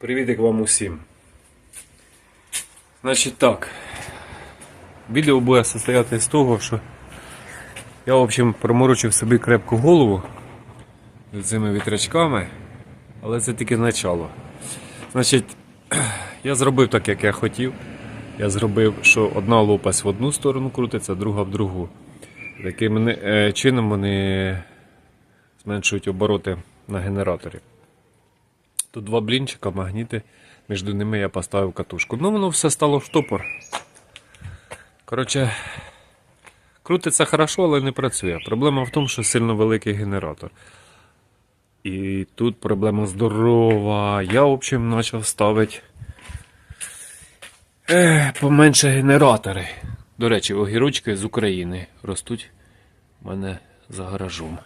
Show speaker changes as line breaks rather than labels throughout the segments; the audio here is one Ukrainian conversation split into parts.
Привітик вам усім. Значить так. Відео буде состояти з того, що я, в общем, проморочив собі крепку голову цими вітрячками, але це тільки начало. Значить, я зробив так, як я хотів. Я зробив, що одна лопасть в одну сторону крутиться, друга в другу. Таким е, чином вони зменшують обороти на генераторі. Тут два блінчика, магніти, між ними я поставив катушку. Ну, воно все стало в штопор. Коротше, крутиться хорошо, але не працює. Проблема в тому, що сильно великий генератор. І тут проблема здорова. Я, в общем, почав ставити е, поменше генератори. До речі, огірочки з України ростуть у мене за гаражом.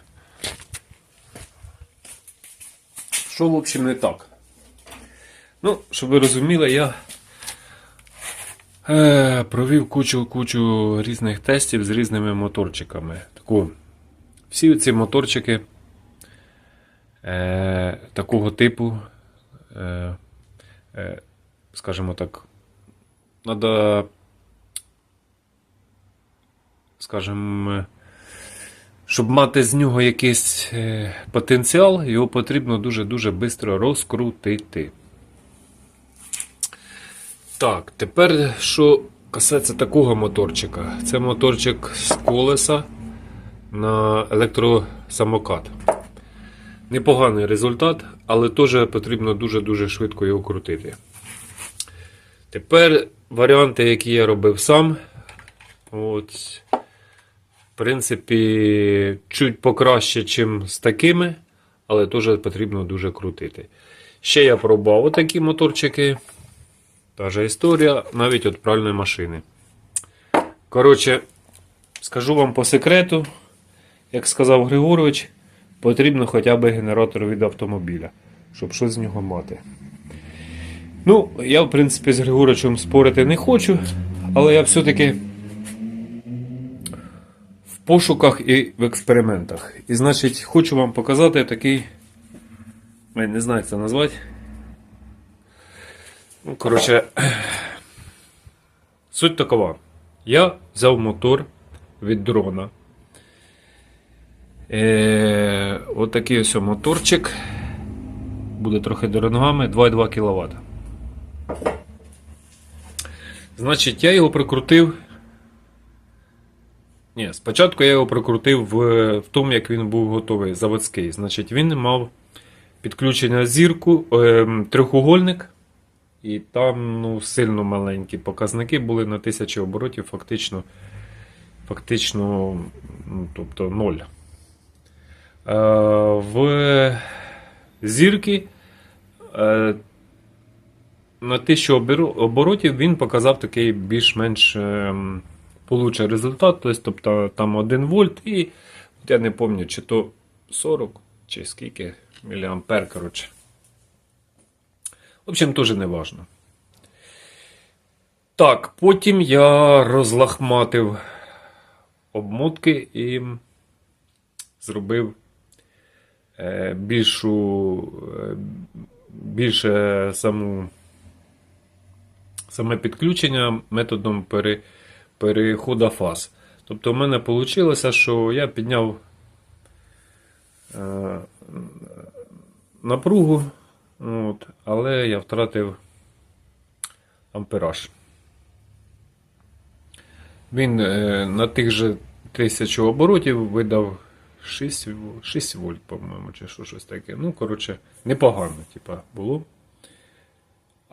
Що, в общем, не так? Ну, щоб ви розуміли, я е, провів кучу кучу різних тестів з різними моторчиками. Таку, всі ці моторчики е, такого типу, е, е, скажімо так, треба, скажімо, щоб мати з нього якийсь е, потенціал, його потрібно дуже-дуже швидко розкрутити. Так, тепер що касається такого моторчика. Це моторчик з колеса на електросамокат. Непоганий результат, але теж потрібно дуже-дуже швидко його крутити. Тепер варіанти, які я робив сам. От, в принципі, чуть покраще, ніж з такими, але теж потрібно дуже крутити. Ще я пробував отакі моторчики. Та же історія навіть від пральної машини. Коротше, скажу вам по секрету, як сказав Григорович, потрібно хоча б генератор від автомобіля, щоб щось з нього мати. Ну, я, в принципі, з Григоровичем спорити не хочу, але я все-таки пошуках і в експериментах. І значить, хочу вам показати такий. Я не знаю, як це назвати. Ну, коротше, суть такова. Я взяв мотор від дрона. Е, отакий ось моторчик. Буде трохи дорогами 2,2 кВт. Значить, я його прикрутив. Ні, спочатку я його прикрутив в, в тому, як він був готовий, заводський. Значить, він мав підключення зірку, е, трьохугольник. І там ну, сильно маленькі показники були на 1000 оборотів, фактично, фактично ну, тобто 0. Е, в зірки е, на 1000 оборотів він показав такий більш-менш е, получий результат. Тобто там 1 вольт і я не пам'ятаю, чи то 40, чи скільки міліампер, коротше. В общем, теж не важно. Так, потім я розлахматив обмотки і зробив е, більшу, е, більше саму, саме підключення методом пере, переходу фаз. Тобто, в мене вийшло, що я підняв е, напругу. От, але я втратив ампераж. Він е, на тих же 1000 оборотів видав 6, 6 вольт, по-моєму, чи що, щось таке. Ну, коротше, непогано, типа, було.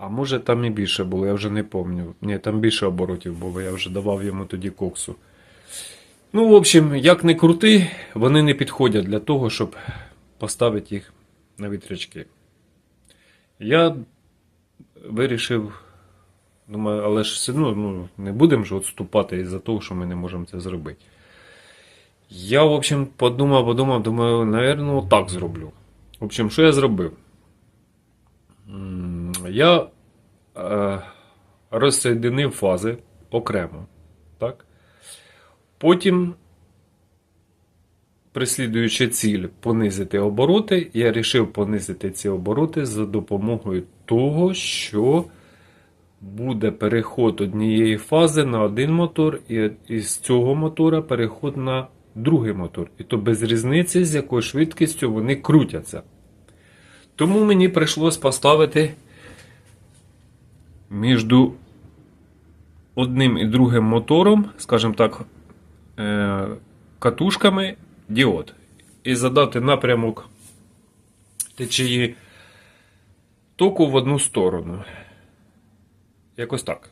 А може там і більше було, я вже не пам'ятаю. Ні, там більше оборотів було, я вже давав йому тоді коксу. Ну, в общем, як не крути, вони не підходять для того, щоб поставити їх на вітрячки. Я вирішив, думаю, але ж все одно ну, не будемо ж відступати із-за того, що ми не можемо це зробити. Я, в общем, подумав, подумав, думаю, напевно, так зроблю. В общем, що я зробив? Я е, розсоєдинив фази окремо. Так? Потім преслідуючи ціль понизити обороти, я вирішив понизити ці обороти за допомогою того, що буде переход однієї фази на один мотор, і із цього мотора переход на другий мотор. І то без різниці, з якою швидкістю вони крутяться. Тому мені прийшлось поставити між одним і другим мотором, скажімо так, е, катушками діод. І задати напрямок течії току в одну сторону. Якось так.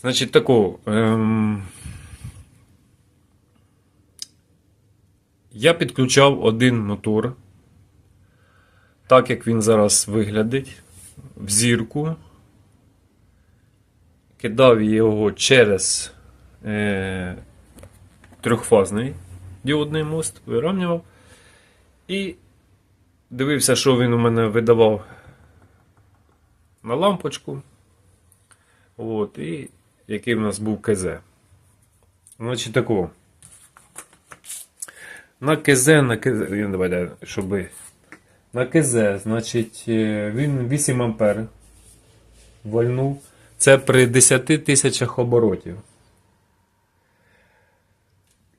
Значить, тако. Ем... Я підключав один мотор, так як він зараз виглядить, в зірку. Кидав його через е, трьохфазний діодний мост, вирівнював. І дивився, що він у мене видавав на лампочку. От, і який в нас був КЗ. Значить, такого. На КЗ, на КЗ, ну, давай, давай, щоб на КЗ, значить, е, він 8 ампер вольнув. Це при 10 тисячах оборотів.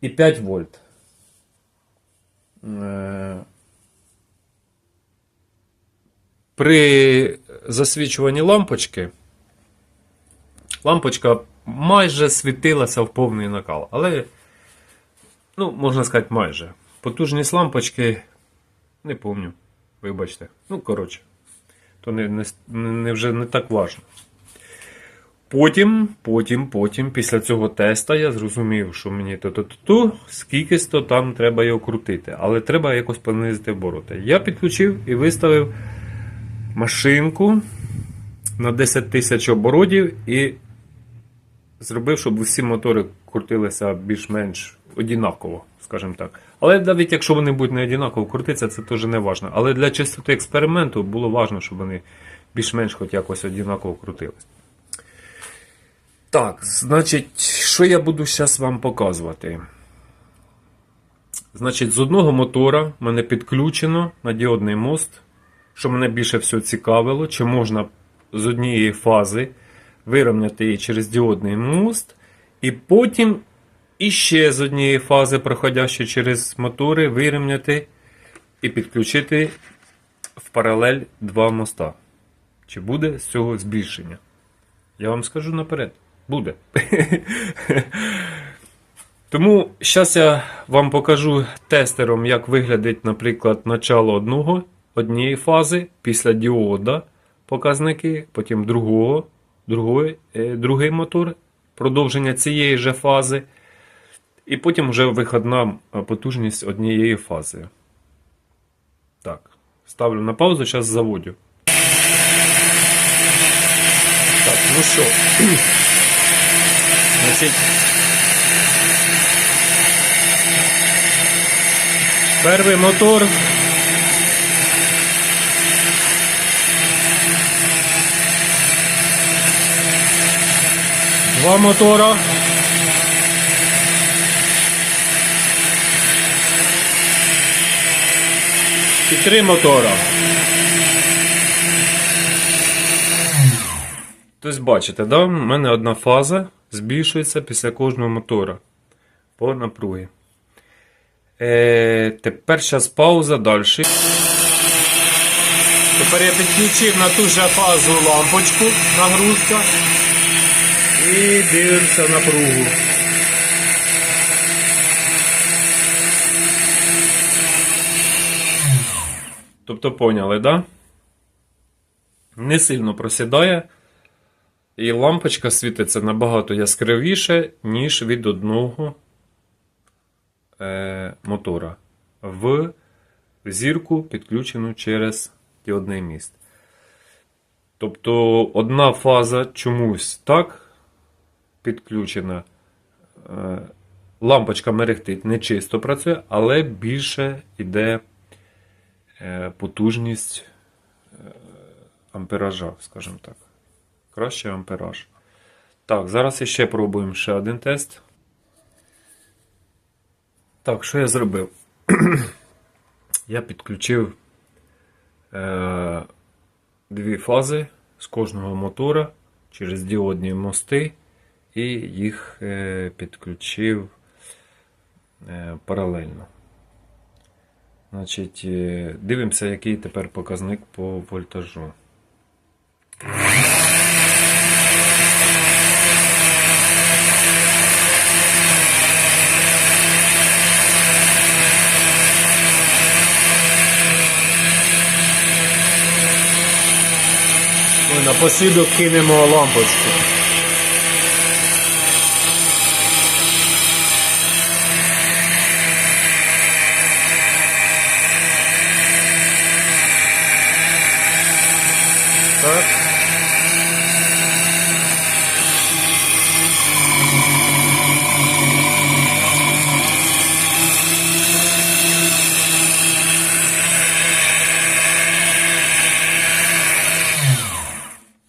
І 5 вольт. Е, При засвічуванні лампочки лампочка майже світилася в повний накал. Але, ну, можна сказати, майже. Потужність лампочки не помню. Вибачте. Ну, коротше, то не, не, не вже не так важно. Потім, потім, потім, після цього теста я зрозумів, що мені то-то-то, скільки то там треба його крутити. Але треба якось понизити обороти. Я підключив і виставив машинку на 10 тисяч оборотів і зробив, щоб усі мотори крутилися більш-менш однаково, скажімо так. Але навіть якщо вони будуть не однаково крутитися, це теж не важливо. Але для чистоти експерименту було важливо, щоб вони більш-менш хоч якось однаково крутились. Так, значить, що я буду зараз вам показувати? Значить, з одного мотора мене підключено на діодний мост, що мене більше всього цікавило, чи можна з однієї фази вирівняти її через діодний мост, і потім іще з однієї фази, проходячи через мотори, вирівняти і підключити в паралель два моста. Чи буде з цього збільшення? Я вам скажу наперед. Буде. Тому зараз я вам покажу тестером, як виглядить, наприклад, начало одного, однієї фази, після діода показники, потім другого, другої, е, другий мотор, продовження цієї же фази. І потім вже виходна потужність однієї фази. Так, ставлю на паузу, зараз заводю. Так, ну що. Значить, перший мотор. Два мотора. І три мотора. Тобто, бачите, да? у мене одна фаза збільшується після кожного мотора по напругі. Е, тепер зараз пауза далі. Тепер я підключив на ту же фазу лампочку нагрузка і дивимося напругу. Тобто поняли, да? Не сильно просідає. І лампочка світиться набагато яскравіше, ніж від одного е, мотора в зірку, підключену через діодний міст. Тобто одна фаза чомусь так підключена. Е, лампочка мерехтить, не чисто працює, але більше йде е, потужність е, ампеража, скажімо так. Краще ампераж. Так, зараз ще пробуємо ще один тест. Так, що я зробив? я підключив е, дві фази з кожного мотора через діодні мости і їх е, підключив е, паралельно. Значить, е, дивимося, який тепер показник по вольтажу. Ми напослідок кинемо лампочку. Так.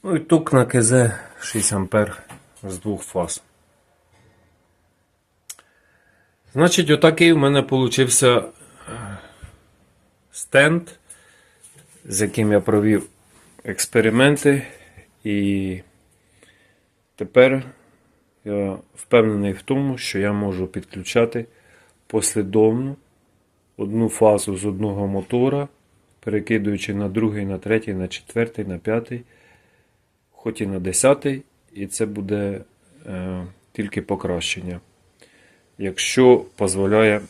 Ну і тук на КЗ 6 ампер з двох фаз. Значить, отакий в мене получився е, стенд, з яким я провів експерименти. І тепер я впевнений в тому, що я можу підключати послідовно одну фазу з одного мотора, перекидуючи на другий, на третій, на четвертий, на п'ятий хоч і на 10, і це буде е, тільки покращення. Якщо дозволяє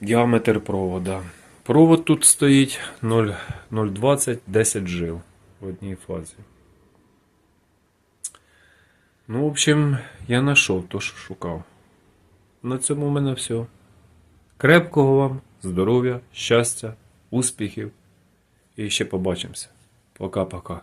діаметр провода. Провод тут стоїть 0,020 10 жил в одній фазі. Ну, в общем, я знайшов то, що шукав. На цьому в мене все. Крепкого вам, здоров'я, щастя, успіхів. І ще побачимося. Пока-пока.